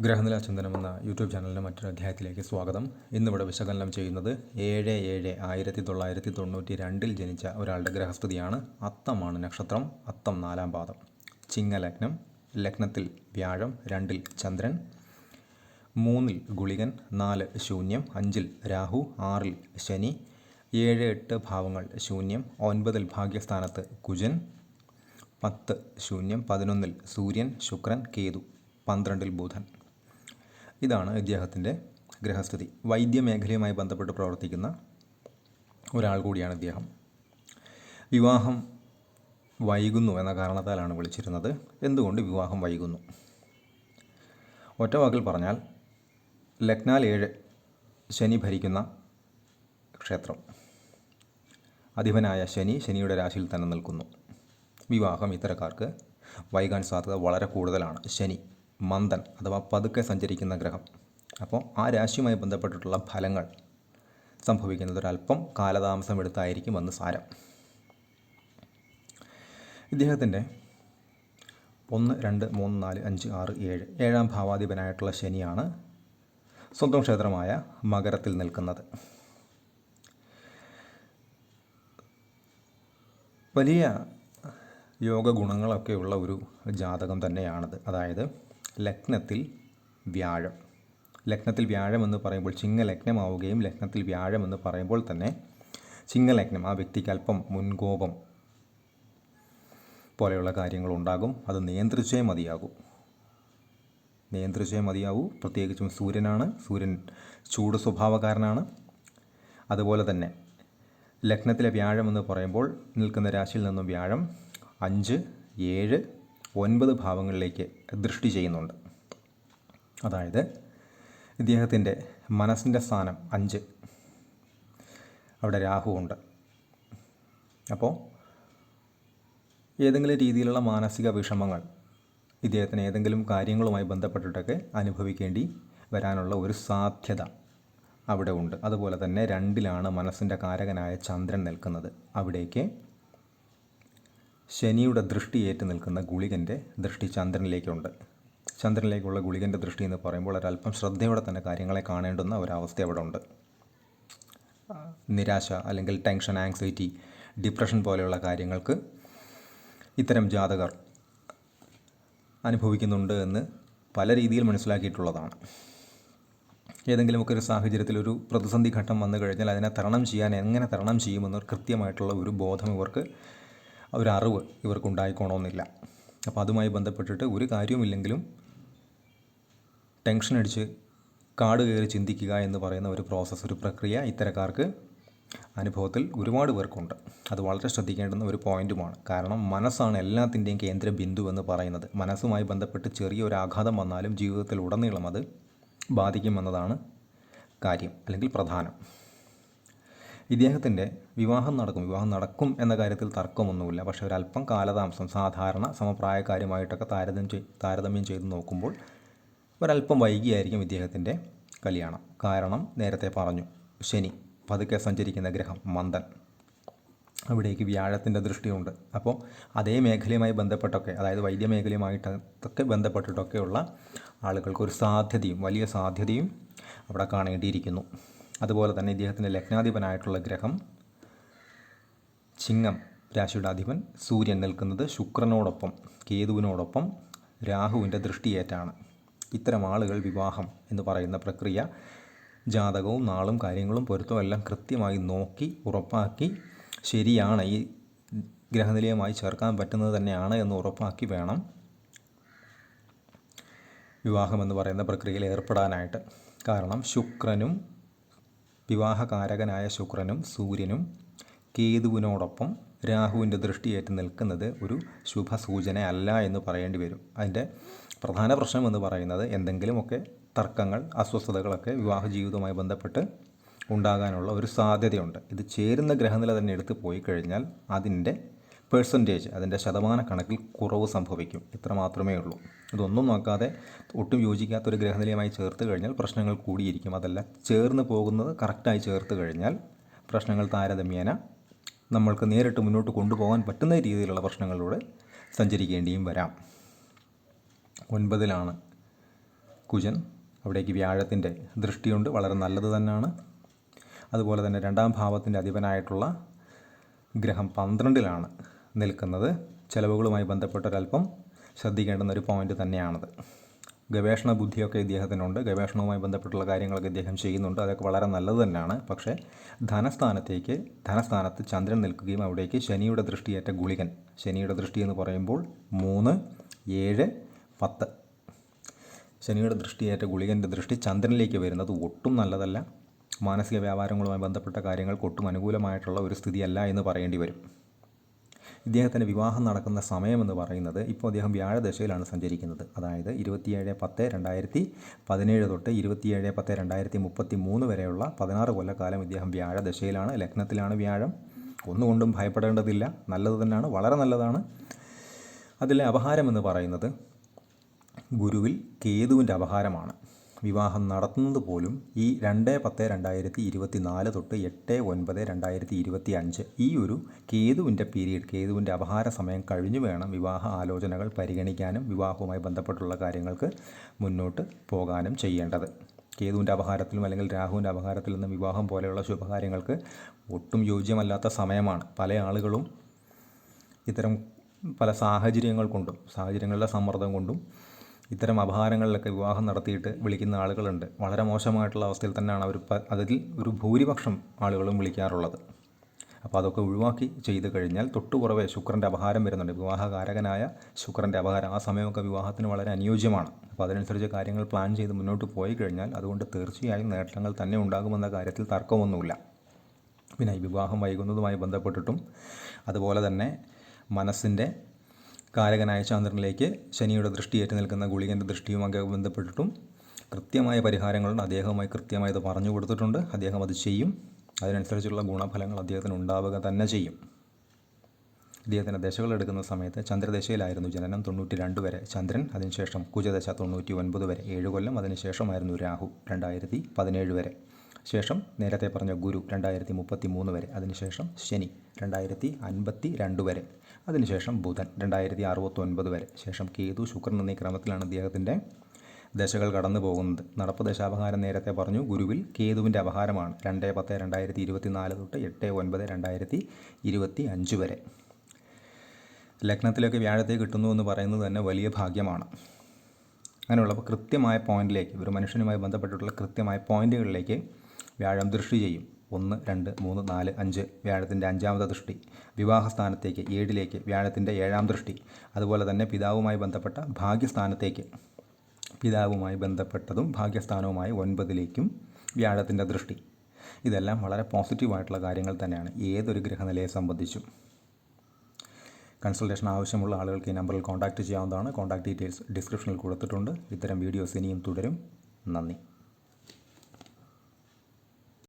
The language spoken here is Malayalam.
ഗ്രഹനില ചിന്തനം എന്ന യൂട്യൂബ് ചാനലിന്റെ മറ്റൊരു അധ്യായത്തിലേക്ക് സ്വാഗതം. ഇന്നിവിടെ വിശകലനം ചെയ്യുന്നത് ഏഴ് ഏഴ് ആയിരത്തി തൊള്ളായിരത്തി തൊണ്ണൂറ്റി രണ്ടിൽ ജനിച്ച ഒരാളുടെ ഗ്രഹസ്ഥിതിയാണ്. അത്തമാണ് നക്ഷത്രം. അത്തം നാലാം പാദം. ചിങ്ങലഗ്നം. ലഗ്നത്തിൽ വ്യാഴം. രണ്ടിൽ ചന്ദ്രൻ. മൂന്നിൽ ഗുളികൻ. നാല് ശൂന്യം. അഞ്ചിൽ രാഹു. ആറിൽ ശനി. ഏഴ് എട്ട് ഭാവങ്ങൾ ശൂന്യം. ഒൻപതിൽ ഭാഗ്യസ്ഥാനത്ത് കുജൻ. പത്ത് ശൂന്യം. പതിനൊന്നിൽ സൂര്യൻ. ശുക്രൻ. കേതു. പന്ത്രണ്ടിൽ ബുധൻ. ഇതാണ് ഇദ്ദേഹത്തിന്റെ ഗ്രഹസ്ഥിതി. വൈദ്യമേഖലയുമായി ബന്ധപ്പെട്ട് പ്രവർത്തിക്കുന്ന ഒരാൾ കൂടിയാണ് ഇദ്ദേഹം. വിവാഹം വൈകുന്നു എന്ന കാരണത്താലാണ് വിളിച്ചിരുന്നത്. എന്തുകൊണ്ട് വിവാഹം വൈകുന്നു? ഒറ്റ വാക്കിൽ പറഞ്ഞാൽ ലക്നാൽ ഏഴ് ശനി ഭരിക്കുന്ന ക്ഷേത്രം. അധിപനായ ശനി ശനിയുടെ രാശിയിൽ തന്നെ നിൽക്കുന്നു. വിവാഹം ഇത്തരക്കാർക്ക് വൈകാൻ സാധ്യത വളരെ കൂടുതലാണ്. ശനി മന്ദൻ അഥവാ പതുക്കെ സഞ്ചരിക്കുന്ന ഗ്രഹം. അപ്പോൾ ആ രാശിയുമായി ബന്ധപ്പെട്ടിട്ടുള്ള ഫലങ്ങൾ സംഭവിക്കുന്നത് ഒരല്പം കാലതാമസം എടുത്തായിരിക്കും എന്ന് സാരം. ഇദ്ദേഹത്തിന്റെ ഒന്ന് രണ്ട് മൂന്ന് നാല് അഞ്ച് ആറ് ഏഴ് ഏഴാം ഭാവാധിപനായിട്ടുള്ള ശനിയാണ് സ്വന്തം ക്ഷേത്രമായ മകരത്തിൽ നിൽക്കുന്നത്. വലിയ യോഗ ഗുണങ്ങളൊക്കെയുള്ള ഒരു ജാതകം തന്നെയാണത്. അതായത് ലഗ്നത്തിൽ വ്യാഴം. ലഗ്നത്തിൽ വ്യാഴം എന്ന് പറയുമ്പോൾ ചിങ്ങലഗ്നമാവുകയും ലഗ്നത്തിൽ വ്യാഴം എന്ന് പറയുമ്പോൾ തന്നെ ചിങ്ങലഗ്നം ആ വ്യക്തിക്ക് അല്പം മുൻകോപം പോലെയുള്ള കാര്യങ്ങളുണ്ടാകും. അത് നിയന്ത്രിച്ചേ മതിയാകൂ. നിയന്ത്രിച്ചേ മതിയാവൂ പ്രത്യേകിച്ചും സൂര്യനാണ്. സൂര്യൻ ചൂട് സ്വഭാവക്കാരനാണ്. അതുപോലെ തന്നെ ലഗ്നത്തിലെ വ്യാഴം എന്ന് പറയുമ്പോൾ നിൽക്കുന്ന രാശിയിൽ നിന്നും വ്യാഴം അഞ്ച് ഏഴ് ഒൻപത് ഭാവങ്ങളിലേക്ക് ദൃഷ്ടി ചെയ്യുന്നുണ്ട്. അതായത് ഇദ്ദേഹത്തിന്റെ മനസ്സിന്റെ സ്ഥാനം അഞ്ച്. അവിടെ രാഹുവുണ്ട്. അപ്പോൾ ഏതെങ്കിലും രീതിയിലുള്ള മാനസിക വിഷമങ്ങൾ ഇദ്ദേഹത്തിന് ഏതെങ്കിലും കാര്യങ്ങളുമായി ബന്ധപ്പെട്ടിട്ടൊക്കെ അനുഭവിക്കേണ്ടി വരാനുള്ള ഒരു സാധ്യത അവിടെ ഉണ്ട്. അതുപോലെ തന്നെ രണ്ടിലാണ് മനസ്സിന്റെ കാരകനായ ചന്ദ്രൻ നിൽക്കുന്നത്. അവിടേക്ക് ശനിയുടെ ദൃഷ്ടി ഏറ്റു നിൽക്കുന്ന ഗുളികന്റെ ദൃഷ്ടി ചന്ദ്രനിലേക്കുണ്ട്. ചന്ദ്രനിലേക്കുള്ള ഗുളികന്റെ ദൃഷ്ടി എന്ന് പറയുമ്പോൾ ഒരല്പം ശ്രദ്ധയോടെ തന്നെ കാര്യങ്ങളെ കാണേണ്ടുന്ന ഒരവസ്ഥ അവിടെ ഉണ്ട് നിരാശ അല്ലെങ്കിൽ ടെൻഷൻ ആങ്സൈറ്റി ഡിപ്രഷൻ പോലെയുള്ള കാര്യങ്ങൾക്ക് ഇത്തരം ജാതകർ അനുഭവിക്കുന്നുണ്ട് എന്ന് പല രീതിയിൽ മനസ്സിലാക്കിയിട്ടുള്ളതാണ്. ഏതെങ്കിലുമൊക്കെ ഒരു സാഹചര്യത്തിൽ ഒരു പ്രതിസന്ധി ഘട്ടം വന്നു കഴിഞ്ഞാൽ അതിനെ തരണം ചെയ്യാൻ എങ്ങനെ തരണം ചെയ്യുമെന്ന് കൃത്യമായിട്ടുള്ള ഒരു ബോധം ഇവർക്ക് ഒരു അറിവ് ഇവർക്കുണ്ടായിക്കോണമെന്നില്ല അപ്പോൾ അതുമായി ബന്ധപ്പെട്ടിട്ട് ഒരു കാര്യവുമില്ലെങ്കിലും ടെൻഷൻ അടിച്ച് കാട് കയറി ചിന്തിക്കുക എന്ന് പറയുന്ന ഒരു പ്രോസസ്സ് ഒരു പ്രക്രിയ ഇത്തരക്കാർക്ക് അനുഭവത്തിൽ ഒരുപാട് പേർക്കുണ്ട്. അത് വളരെ ശ്രദ്ധിക്കേണ്ടുന്ന ഒരു പോയിന്റുമാണ് കാരണം മനസ്സാണ് എല്ലാത്തിന്റെയും കേന്ദ്ര ബിന്ദു എന്ന് പറയുന്നത്. മനസ്സുമായി ബന്ധപ്പെട്ട് ചെറിയൊരു ആഘാതം വന്നാലും ജീവിതത്തിൽ ഉടനീളം അത് ബാധിക്കുമെന്നതാണ് കാര്യം അല്ലെങ്കിൽ പ്രധാനം. ഇദ്ദേഹത്തിന്റെ വിവാഹം നടക്കും. വിവാഹം നടക്കും എന്ന കാര്യത്തിൽ തർക്കമൊന്നുമില്ല. പക്ഷേ ഒരല്പം കാലതാമസം സാധാരണ സമപ്രായക്കാരുമായിട്ടൊക്കെ താരതമ്യം ചെയ് താരതമ്യം ചെയ്ത് നോക്കുമ്പോൾ ഒരല്പം വൈകിയായിരിക്കും ഇദ്ദേഹത്തിന്റെ കല്യാണം. കാരണം നേരത്തെ പറഞ്ഞു ശനി പതുക്കെ സഞ്ചരിക്കുന്ന ഗ്രഹം മന്ദൻ. അവിടേക്ക് വ്യാഴത്തിന്റെ ദൃഷ്ടിയുണ്ട്. അപ്പോൾ അതേ മേഖലയുമായി ബന്ധപ്പെട്ടൊക്കെ അതായത് വൈദ്യമേഖലയുമായിട്ടൊക്കെ ബന്ധപ്പെട്ടിട്ടൊക്കെയുള്ള ആളുകൾക്ക് ഒരു സാധ്യതയും വലിയ സാധ്യതയും അവിടെ കാണേണ്ടിയിരിക്കുന്നു. അതുപോലെ തന്നെ ഇദ്ദേഹത്തിന്റെ ലഗ്നാധിപനായിട്ടുള്ള ഗ്രഹം ചിങ്ങം രാശിയുടെ അധിപൻ. സൂര്യൻ നിൽക്കുന്നത് ശുക്രനോടൊപ്പം കേതുവിനോടൊപ്പം രാഹുവിന്റെ ദൃഷ്ടിയേറ്റാണ്. ഇത്തരം ആളുകൾ വിവാഹം എന്ന് പറയുന്ന പ്രക്രിയ ജാതകവും നാളും കാര്യങ്ങളും പൊരുത്തവും എല്ലാം കൃത്യമായി നോക്കി ഉറപ്പാക്കി ശരിയാണ്. ഈ ഗ്രഹനിലയമായി ചേർക്കാൻ പറ്റുന്നത് തന്നെയാണ് എന്ന് ഉറപ്പാക്കി വേണം വിവാഹമെന്ന് പറയുന്ന പ്രക്രിയയിൽ ഏർപ്പെടാനായിട്ട്. കാരണം ശുക്രനും വിവാഹകാരകനായ ശുക്രനും സൂര്യനും കേതുവിനോടൊപ്പം രാഹുവിന്റെ ദൃഷ്ടിയേറ്റ് നിൽക്കുന്നത് ഒരു ശുഭസൂചന അല്ല എന്ന് പറയേണ്ടി വരും. അതിന്റെ പ്രധാന പ്രശ്നം എന്ന് പറയുന്നത് എന്തെങ്കിലുമൊക്കെ തർക്കങ്ങൾ അസ്വസ്ഥതകളൊക്കെ വിവാഹ ജീവിതവുമായി ബന്ധപ്പെട്ട് ഉണ്ടാകാനുള്ള ഒരു സാധ്യതയുണ്ട്. ഇത് ചേരുന്ന ഗ്രഹനില തന്നെ എടുത്തു പോയി കഴിഞ്ഞാൽ അതിന്റെ പേഴ്സന്റേജ് അതിന്റെ ശതമാന കണക്കിൽ കുറവ് സംഭവിക്കും. ഇത്ര മാത്രമേ ഉള്ളൂ. ഇതൊന്നും നോക്കാതെ ഒട്ടും യോജിക്കാത്തൊരു ഗ്രഹനിലയമായി ചേർത്ത് കഴിഞ്ഞാൽ പ്രശ്നങ്ങൾ കൂടിയിരിക്കും. അതല്ല ചേർന്ന് പോകുന്നത് കറക്റ്റായി ചേർത്ത് കഴിഞ്ഞാൽ പ്രശ്നങ്ങൾ താരതമ്യേന നമ്മൾക്ക് നേരിട്ട് മുന്നോട്ട് കൊണ്ടുപോകാൻ പറ്റുന്ന രീതിയിലുള്ള പ്രശ്നങ്ങളിലൂടെ സഞ്ചരിക്കേണ്ടിയും വരാം. ഒൻപതിലാണ് കുജൻ. അവിടേക്ക് വ്യാഴത്തിന്റെ ദൃഷ്ടിയുണ്ട്. വളരെ നല്ലത് തന്നെയാണ്. അതുപോലെ തന്നെ രണ്ടാം ഭാവത്തിന്റെ അധിപനായിട്ടുള്ള ഗ്രഹം പന്ത്രണ്ടിലാണ്. നിൽക്കുന്നത് ചെലവുകളുമായി ബന്ധപ്പെട്ടൊരല്പം ശ്രദ്ധിക്കേണ്ടുന്ന ഒരു പോയിന്റ് തന്നെയാണത്. ഗവേഷണ ബുദ്ധിയൊക്കെ ഇദ്ദേഹത്തിനുണ്ട്. ഗവേഷണവുമായി ബന്ധപ്പെട്ടുള്ള കാര്യങ്ങളൊക്കെ ഇദ്ദേഹം ചെയ്യുന്നുണ്ട്. അതൊക്കെ വളരെ നല്ലത് തന്നെയാണ്. പക്ഷേ ധനസ്ഥാനത്തേക്ക് ധനസ്ഥാനത്ത് ചന്ദ്രൻ നിൽക്കുകയും അവിടേക്ക് ശനിയുടെ ദൃഷ്ടിയേറ്റ ഗുളികൻ. ശനിയുടെ ദൃഷ്ടി എന്ന് പറയുമ്പോൾ മൂന്ന് ഏഴ് പത്ത്. ശനിയുടെ ദൃഷ്ടിയേറ്റ ഗുളികന്റെ ദൃഷ്ടി ചന്ദ്രനിലേക്ക് വരുന്നത് ഒട്ടും നല്ലതല്ല. മാനസിക വ്യാപാരങ്ങളുമായി ബന്ധപ്പെട്ട കാര്യങ്ങൾക്ക് ഒട്ടും അനുകൂലമായിട്ടുള്ള ഒരു സ്ഥിതിയല്ല എന്ന് പറയേണ്ടി വരും. ഇദ്ദേഹത്തിന്റെ വിവാഹം നടക്കുന്ന സമയമെന്ന് പറയുന്നത് ഇപ്പോൾ അദ്ദേഹം വ്യാഴദശയിലാണ് സഞ്ചരിക്കുന്നത്. അതായത് ഇരുപത്തിയേഴ് പത്ത് രണ്ടായിരത്തി പതിനേഴ് തൊട്ട് ഇരുപത്തിയേഴ് പത്ത് രണ്ടായിരത്തി മുപ്പത്തി മൂന്ന് വരെയുള്ള പതിനാറ് കൊല്ലക്കാലം ഇദ്ദേഹം വ്യാഴദശയിലാണ്. ലഗ്നത്തിലാണ് വ്യാഴം. ഒന്നുകൊണ്ടും ഭയപ്പെടേണ്ടതില്ല. നല്ലത് തന്നെയാണ്. വളരെ നല്ലതാണ്. അതിലെ അപഹാരം എന്ന് പറയുന്നത് ഗുരുവിൽ കേതുവിന്റെ അപഹാരമാണ്. വിവാഹം നടത്തുന്നത് പോലും ഈ രണ്ട് പത്ത് രണ്ടായിരത്തി ഇരുപത്തി നാല് തൊട്ട് എട്ട് ഒൻപത് രണ്ടായിരത്തി ഇരുപത്തി അഞ്ച് ഈ ഒരു കേതുവിന്റെ പീരീഡ് കേതുവിന്റെ അപഹാര സമയം കഴിഞ്ഞു വേണം വിവാഹ ആലോചനകൾ പരിഗണിക്കാനും വിവാഹവുമായി ബന്ധപ്പെട്ടുള്ള കാര്യങ്ങൾക്ക് മുന്നോട്ട് പോകാനും ചെയ്യേണ്ടത്. കേതുവിന്റെ അപഹാരത്തിലും അല്ലെങ്കിൽ രാഹുവിന്റെ അപഹാരത്തിൽ നിന്നും വിവാഹം പോലെയുള്ള ശുഭകാര്യങ്ങൾക്ക് ഒട്ടും യോജ്യമല്ലാത്ത സമയമാണ്. പല ആളുകളും ഇത്തരം പല സാഹചര്യങ്ങൾ കൊണ്ടും സാഹചര്യങ്ങളുടെ സമ്മർദ്ദം കൊണ്ടും ഇത്തരം അപഹാരങ്ങളിലൊക്കെ വിവാഹം നടത്തിയിട്ട് വിളിക്കുന്ന ആളുകളുണ്ട്. വളരെ മോശമായിട്ടുള്ള അവസ്ഥയിൽ തന്നെയാണ് അവർ അതിൽ ഒരു ഭൂരിപക്ഷം ആളുകളും വിളിക്കാറുള്ളത്. അപ്പോൾ അതൊക്കെ ഒഴിവാക്കി ചെയ്തു കഴിഞ്ഞാൽ തൊട്ടുപുറവെ ശുക്രന്റെ അപഹാരം വരുന്നുണ്ട്. വിവാഹകാരകനായ ശുക്രന്റെ അപഹാരം ആ സമയമൊക്കെ വിവാഹത്തിന് വളരെ അനുയോജ്യമാണ്. അപ്പോൾ അതിനനുസരിച്ച് കാര്യങ്ങൾ പ്ലാൻ ചെയ്ത് മുന്നോട്ട് പോയി കഴിഞ്ഞാൽ അതുകൊണ്ട് തീർച്ചയായും നേട്ടങ്ങൾ തന്നെ ഉണ്ടാകുമെന്ന കാര്യത്തിൽ തർക്കമൊന്നുമില്ല. പിന്നെ ഈ വിവാഹം വൈകുന്നതുമായി ബന്ധപ്പെട്ടിട്ടും അതുപോലെ തന്നെ മനസ്സിന്റെ കാരകനായ ചന്ദ്രനിലേക്ക് ശനിയുടെ ദൃഷ്ടിയേറ്റ് നിൽക്കുന്ന ഗുളികന്റെ ദൃഷ്ടിയുമൊക്കെ ബന്ധപ്പെട്ടിട്ടും കൃത്യമായ പരിഹാരങ്ങളുണ്ട് അദ്ദേഹവുമായി കൃത്യമായി ഇത് പറഞ്ഞു കൊടുത്തിട്ടുണ്ട്. അദ്ദേഹം അത് ചെയ്യും. അതിനനുസരിച്ചുള്ള ഗുണഫലങ്ങൾ അദ്ദേഹത്തിന് ഉണ്ടാവുക തന്നെ ചെയ്യും. ഇദ്ദേഹത്തിന്റെ ദശകൾ എടുക്കുന്ന സമയത്ത് ചന്ദ്രദശയിലായിരുന്നു ജനനം. തൊണ്ണൂറ്റി രണ്ട് വരെ ചന്ദ്രൻ അതിനുശേഷം കുജദശ തൊണ്ണൂറ്റി ഒൻപത് വരെ ഏഴ് കൊല്ലം അതിനുശേഷമായിരുന്നു രാഹു രണ്ടായിരത്തി പതിനേഴ് വരെ. ശേഷം നേരത്തെ പറഞ്ഞ ഗുരു രണ്ടായിരത്തി മുപ്പത്തി മൂന്ന് വരെ അതിനുശേഷം ശനി രണ്ടായിരത്തി അൻപത്തി രണ്ട് വരെ അതിനുശേഷം ബുധൻ രണ്ടായിരത്തി അറുപത്തൊൻപത് വരെ ശേഷം കേതു ശുക്രൻ എന്നീ ക്രമത്തിലാണ് അദ്ദേഹത്തിന്റെ ദശകൾ കടന്നു പോകുന്നത്. നടപ്പ് ദശാപഹാരം നേരത്തെ പറഞ്ഞു ഗുരുവിൽ കേതുവിന്റെ അപഹാരമാണ് രണ്ട് പത്ത് രണ്ടായിരത്തി ഇരുപത്തി നാല് തൊട്ട് എട്ട് ഒൻപത് രണ്ടായിരത്തി ഇരുപത്തി അഞ്ച് വരെ. ലഗ്നത്തിലേക്ക് വ്യാഴത്തെ കിട്ടുന്നു എന്ന് പറയുന്നത് തന്നെ വലിയ ഭാഗ്യമാണ്. അങ്ങനെയുള്ളപ്പോൾ കൃത്യമായ പോയിന്റിലേക്ക് ഒരു മനുഷ്യനുമായി ബന്ധപ്പെട്ടിട്ടുള്ള കൃത്യമായ പോയിന്റുകളിലേക്ക് വ്യാഴം ദൃഷ്ടി ചെയ്യും. ഒന്ന് രണ്ട് മൂന്ന് നാല് അഞ്ച് വ്യാഴത്തിന്റെ അഞ്ചാമത്തെ ദൃഷ്ടി. വിവാഹസ്ഥാനത്തേക്ക് ഏഴിലേക്ക് വ്യാഴത്തിന്റെ ഏഴാം ദൃഷ്ടി. അതുപോലെ തന്നെ പിതാവുമായി ബന്ധപ്പെട്ട ഭാഗ്യസ്ഥാനത്തേക്ക്. പിതാവുമായി ബന്ധപ്പെട്ടതും ഭാഗ്യസ്ഥാനവുമായി ഒൻപതിലേക്കും വ്യാഴത്തിന്റെ ദൃഷ്ടി. ഇതെല്ലാം വളരെ പോസിറ്റീവായിട്ടുള്ള കാര്യങ്ങൾ തന്നെയാണ്. ഏതൊരു ഗ്രഹനിലയെ സംബന്ധിച്ചും. കൺസൾട്ടേഷൻ ആവശ്യമുള്ള ആളുകൾക്ക് ഈ നമ്പറിൽ കോൺടാക്റ്റ് ചെയ്യാവുന്നതാണ്. കോൺടാക്ട് ഡീറ്റെയിൽസ് ഡിസ്ക്രിപ്ഷനിൽ കൊടുത്തിട്ടുണ്ട്. ഇത്തരം വീഡിയോസ് ഇനിയും തുടരും. നന്ദി.